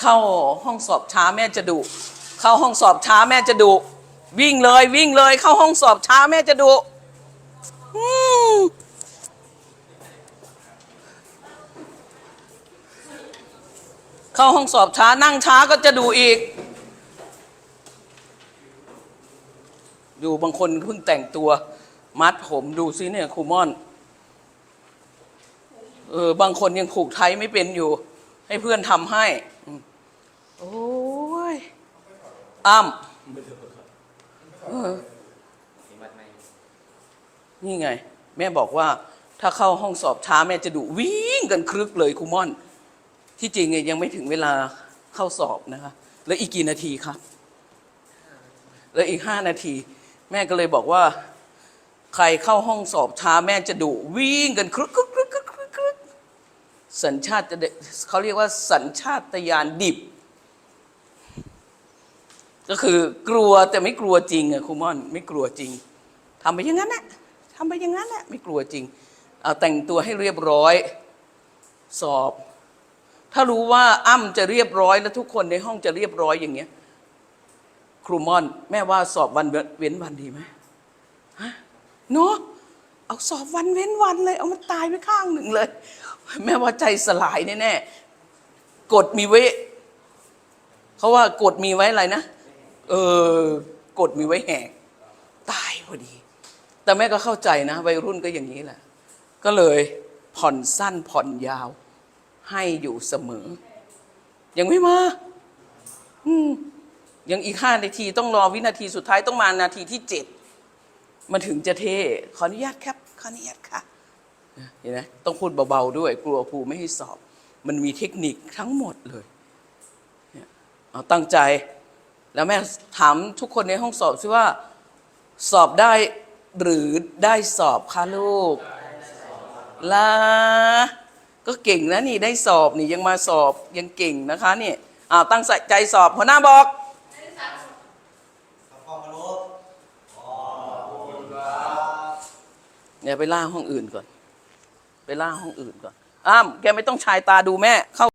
เข้าห้องสอบช้าแม่จะดุเข้าห้องสอบช้าแม่จะดุวิ่งเลยวิ่งเลย เข้าห้องสอบช้าแม่จะดุเข้าห้องสอบช้านั่งช้าก็จะดุอีก ดูบางคนเพิ่งแต่งตัว มัดผมดูซิเนี่ยครูม่อนเออบางคนยังผูกไทยไม่เป็นอยู่ ให้เพื่อนทำให้ โอ้ยอ้ำเออนี่ไง แม่บอกว่า ถ้าเข้าห้องสอบช้าแม่จะดุวิ่งกันครึกเลยครูม่อน ที่จริงเนี่ยยังไม่ถึงเวลาเข้าสอบนะคะแล้วอีกกี่นาทีครับแล้วอีกห้านาที แม่ก็เลยบอกว่า ใครเข้าห้องสอบช้าแม่จะดุวิ่งกันครึกครึกครึกครึกครึกครึกสัญชาติจะเขาเรียกว่าสัญชาตญาณดิบ ก็คือกลัวแต่ไม่กลัวจริงอะครูม่อนไม่กลัวจริงทำไปอย่างนั้นแหละทำไปอย่างนั้นแหละไม่กลัวจริงเอาแต่งตัวให้เรียบร้อยสอบ ถ้ารู้ว่าอ้ำจะเรียบร้อยแล้วทุกคนในห้องจะเรียบร้อยอย่างเงี้ย ครูม่อน แม่ว่าสอบวันเว้นวันดีไหมฮะเนาะเอาสอบวันเว้นวันเลย เอามันตายไปข้างหนึ่งเลย แม่ว่าใจสลายแน่ๆกฎมีไว้เขาว่ากฎมีไว้อะไรนะ เออกฎมีไว้แหก ตายพอดี แต่แม่ก็เข้าใจนะวัยรุ่นก็อย่างนี้แหละ ก็เลยผ่อนสั้นผ่อนยาว ให้อยู่เสมอ ยังไม่มา อืมยังอีกห้านาทีต้องรอวินาทีสุดท้ายต้องมานาทีที่เจ็ดมันถึงจะเท่ขออนุญาตครับ ขออนุญาตค่ะเห็นไหมต้องพูดเบาๆด้วย กลัวครูไม่ให้สอบ มันมีเทคนิคทั้งหมดเลยเนี่ยเอาตั้งใจ แล้วแม่ถามทุกคนในห้องสอบซิว่าสอบได้หรือได้สอบคะลูกลาก็เก่งนะนี่ได้สอบนี่ยังมาสอบยังเก่งนะคะนี่อ้าวตั้งใจสอบหัวหน้าบอกเนี่ยไปล่าห้องอื่นก่อน ไปล่าห้องอื่นก่อนอ้ามแกไม่ต้องชายตาดูแม่เข้า